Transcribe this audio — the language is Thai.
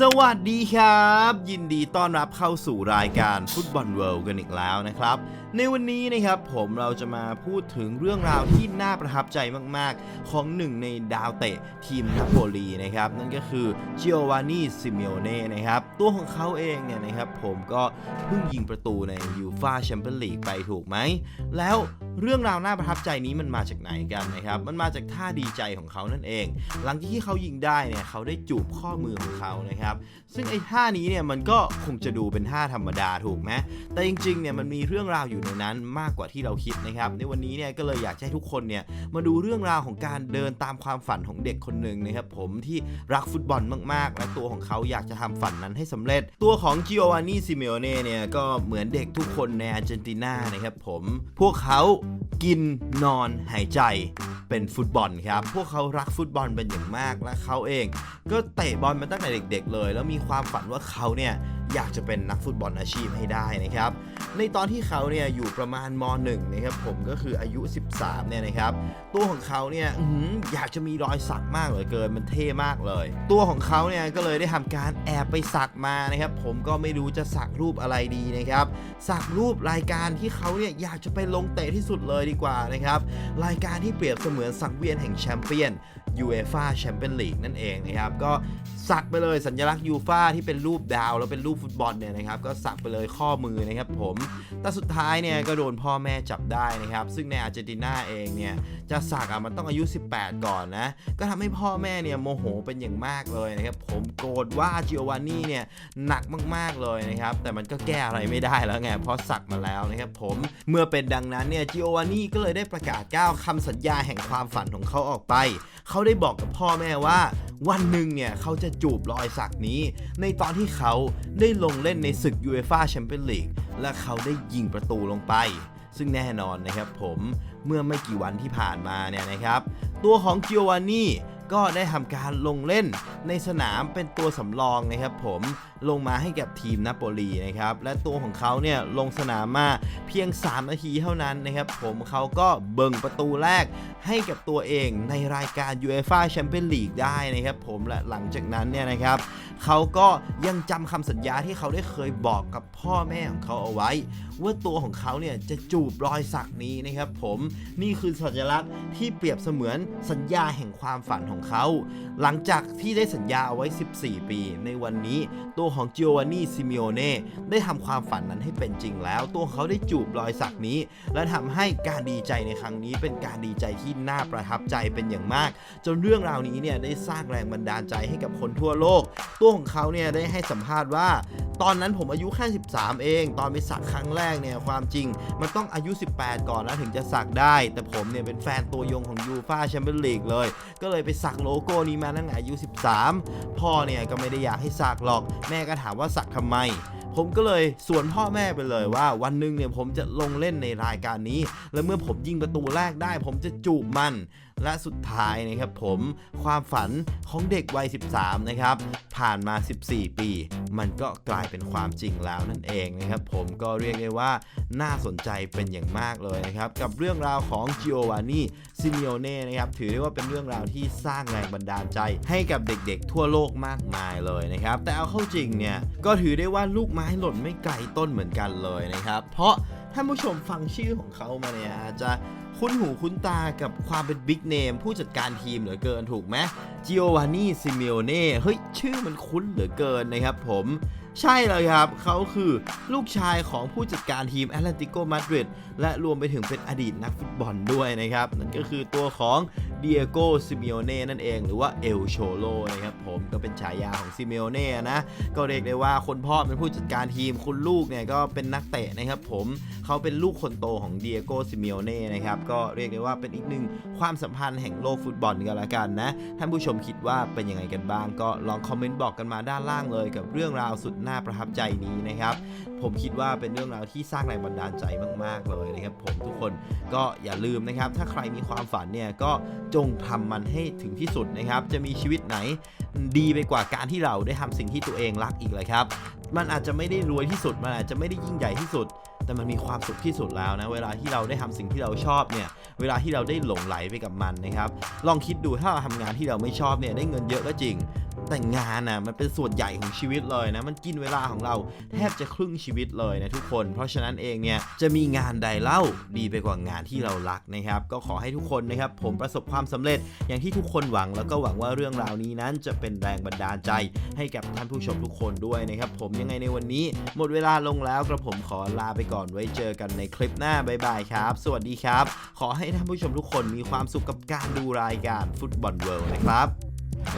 สวัสดีครับ ยินดีต้อนรับเข้าสู่รายการฟุตบอลเวิลด์กันอีกแล้วนะครับ ในวันนี้นะครับผมเราจะมาพูดถึงเรื่องราวที่น่าประทับใจมาก ๆ ของหนึ่งในดาวเตะทีมนาโปลีนะครับ นั่นก็คือจิโอวานนีซิเมโอเน่นะครับ ตัวของเขาเองเนี่ยนะครับผมก็เพิ่งยิงประตูในยูฟาแชมเปี้ยนลีกไปถูกไหม แล้ว เรื่องราวน่าประทับใจนี้มันมาจากไหนกันนะครับ มันมาจากท่าดีใจของเขานั่นเอง หลังจากที่เขายิงได้เนี่ยเขาได้จูบข้อมือของเขานะครับ ซึ่งไอ้ท่านี้เนี่ยมันก็คงจะดูเป็นท่าธรรมดาถูกไหมแต่จริงๆเนี่ยมันมีเรื่องราวอยู่ในนั้นมากกว่าที่เราคิดนะครับ ในวันนี้เนี่ยก็เลยอยากให้ทุกคนเนี่ยมาดูเรื่องราวของการเดินตามความฝันของเด็กคนหนึ่งนะครับผมที่รักฟุตบอลมากๆ และตัวของเขาอยากจะทำฝันนั้นให้สำเร็จ ตัวของจิโอวานีซิเมโอเน่เนี่ยก็เหมือนเด็กทุกคนในอาร์เจนตินานะครับผมพวกเขากินนอนหายใจเป็นฟุตบอลครับ พวกเขารักฟุตบอลเป็นอย่างมากและเขาเอง ก็เตะบอลมาตั้งแต่เด็ก ๆ เลย แล้วมีความฝันว่าเขาเนี่ยอยากจะเป็นนักฟุตบอลอาชีพให้ได้นะครับ ในตอนที่เขาเนี่ยอยู่ประมาณม .1 นะครับผมก็คืออายุ 13 เนี่ยนะครับ ตัวของเขาเนี่ยอยากจะมีรอยสักมากเหลือเกินมันเท่มากเลย ตัวของเขาเนี่ยก็เลยได้ทำการแอบไปสักมานะครับ ผมก็ไม่รู้จะสักรูปอะไรดีนะครับ สักรูปรายการที่เขาเนี่ยอยากจะไปลงเตะที่สุดเลยดีกว่านะครับ รายการที่เปรียบเสมือนสังเวียนแห่งแชมเปี้ยน UEFA Champions League นั่นเองนะครับ ก็สักไปเลยสัญลักษณ์ยูฟาที่เป็นรูปดาวแล้วเป็นรูปฟุตบอลเนี่ยนะครับก็สักไปเลยข้อมือนะครับผมแต่สุดท้ายเนี่ยก็โดนพ่อแม่จับได้นะครับซึ่งในอาร์เจนตินาเองเนี่ยจะสักอะมันต้องอายุ 18 ก่อนนะก็ทำให้พ่อแม่เนี่ยโมโหเป็นอย่างมากเลยนะครับผมโกรธว่าจิโอวานนี่เนี่ยหนักมากๆเลยนะครับแต่มันก็แก้อะไรไม่ได้แล้วไงเพราะสักมาแล้วนะครับผมเมื่อเป็นดังนั้นเนี่ยจิโอวานนี่ก็เลยได้ประกาศก้าวคำสัญญาแห่งความฝันของเขาออกไป เขาได้บอกกับพ่อแม่ว่า วันหนึ่งเนี่ยเขาจะจูบรอยสักนี้ ในตอนที่เขาได้ลงเล่นในศึกยูเอฟ่าแชมเปี้ยนลีกและเขาได้ยิงประตูลงไป ซึ่งแน่นอนนะครับผมเมื่อไม่กี่วันที่ผ่านมาเนี่ยนะครับ ตัวของจิโอวานนี่ ก็ได้ทำการลงเล่นในสนามเป็นตัวสำรองนะครับผมลงมาให้กับทีมนาโปลีนะครับและตัวของเขาเนี่ยลงสนามมาเพียง 3 นาทีเท่านั้นนะครับผมเขาก็เบิ่งประตูแรกให้กับตัวเองในรายการ UEFA Champions League ได้นะครับผมและหลังจากนั้นเนี่ยนะครับเขาก็ยังจำคำสัญญาที่เขาได้เคยบอกกับพ่อแม่ของเขาเอาไว้ ว่าตัวของเขาเนี่ยจะจูบรอยสักนี้นะครับผมนี่คือสัญลักษณ์ที่เปรียบเสมือนสัญญาแห่งความฝันของเขา หลังจากที่ได้สัญญาเอาไว้ 14 ปี ในวันนี้ตัวของจิโอวานนีซิเมโอเน่ได้ทำความฝันนั้นให้เป็นจริงแล้ว ตัวเขาได้จูบรอยสักนี้ และทำให้การดีใจในครั้งนี้เป็นการดีใจที่น่าประทับใจเป็นอย่างมาก จนเรื่องราวนี้เนี่ยได้สร้างแรงบันดาลใจให้กับคนทั่วโลก ตัวของเขาเนี่ยได้ให้สัมภาษณ์ว่า ตอนนั้นผมอายุแค่ 13 เอง ตอนไปสักครั้งแรกเนี่ยความจริง มันต้องอายุ 18 ก่อนนะถึงจะสักได้ แต่ผมเนี่ยเป็นแฟนตัวยงของยูฟาแชมเปี้ยนลีกเลย ก็เลยไปสักโลโก้นี้มาตั้งแต่อายุ 13 พ่อเนี่ยก็ไม่ได้อยากให้สักหรอก แม่ก็ถามว่าสักทำไม ผมก็เลยสวนพ่อแม่ไปเลยว่า วันหนึ่งเนี่ยผมจะลงเล่นในรายการนี้ และเมื่อผมยิงประตูแรกได้ ผมจะจูบมันและสุดท้ายนะครับผมความฝันของเด็กวัย 13 นะครับ ผ่านมา 14 ปี มันก็กลายเป็นความจริงแล้วนั่นเองนะครับ ผมก็เรียกได้ว่าน่าสนใจเป็นอย่างมากเลยนะครับ กับเรื่องราวของ Giovanni Simeone นะครับ ถือได้ว่าเป็นเรื่องราวที่สร้างแรงบันดาลใจ ให้กับเด็กๆ ทั่วโลกมากมายเลยนะครับ แต่เอาเข้าจริงเนี่ยก็ถือได้ว่าลูกไม้หล่นไม่ไกลต้นเหมือนกันเลยนะครับ เพราะท่านผู้ชมฟังชื่อของเขามาเนี่ยอาจจะ คุ้นหูคุ้นตากับความเป็นบิ๊กเนมผู้จัดการทีมเหลือเกินถูกไหมจิโอวานีซิเมโอเน่เฮ้ย ชื่อมันคุ้นเหลือเกินนะครับผม ใช่เลยครับ เขาคือลูกชายของผู้จัดการทีมแอตเลติโกมาดริดและรวมไปถึงเป็นอดีตนักฟุตบอลด้วยนะครับ นั่นก็คือตัวของเดียโกซิเมโอเน่นั่นเอง หรือว่าเอลโชโลนะครับผมก็เป็นฉายาของซิเมโอเน่นะก็เรียกได้ว่าคนพ่อเป็นผู้จัดการทีมคุณลูกเนี่ยก็เป็นนักเตะนะครับผมเขาเป็นลูกคนโตของเดียโกซิเมโอเน่นะครับก็เรียกได้ว่าเป็นอีกหนึ่งความสัมพันธ์แห่งโลกฟุตบอลกันละกันนะท่านผู้ชมคิดว่าเป็นยังไงกันบ้าง ก็ลองคอมเมนต์บอกกันมาด้านล่างเลยกับเรื่องราวสุดน่าประทับใจนี้นะครับ ผมคิดว่าเป็นเรื่องราวที่สร้างแรงบันดาลใจมาก ๆ เลยนะครับผมทุกคนก็อย่าลืมนะครับ ถ้าใครมีความฝันเนี่ยก็จงทำมันให้ถึงที่สุดนะครับ จะมีชีวิตไหนดีไปกว่าการที่เราได้ทำสิ่งที่ตัวเองรักอีกเลยครับ มันอาจจะไม่ได้รวยที่สุด มันอาจจะไม่ได้ยิ่งใหญ่ที่สุด แต่มันมีความสุขที่สุดแล้วนะ เวลาที่เราได้ทำสิ่งที่เราชอบเนี่ย เวลาที่เราได้หลงไหลไปกับมันนะครับ ลองคิดดูถ้าเราทำงานที่เราไม่ชอบเนี่ย ได้เงินเยอะก็จริง แต่งานน่ะมันเป็นส่วนใหญ่ของชีวิตเลยนะ มันกินเวลาของเราแทบจะครึ่งชีวิตเลยนะทุกคน เพราะฉะนั้นเองเนี่ยจะมีงานใดเล่าดีไปกว่างานที่เรารักนะครับ ก็ขอให้ทุกคนนะครับ ผมประสบความสำเร็จอย่างที่ทุกคนหวังแล้วก็หวังว่าเรื่องราวนี้นั้นจะเป็นแรงบันดาลใจ ให้กับท่านผู้ชมทุกคนด้วยนะครับ ผมยังไงในวันนี้ หมดเวลาลงแล้วกระผมขอลาไปก่อนไว้เจอกันในคลิปหน้าบ๊ายบายครับ สวัสดีครับ ขอให้ท่านผู้ชมทุกคนมีความสุขกับการดูรายการฟุตบอลเวิลด์นะครับ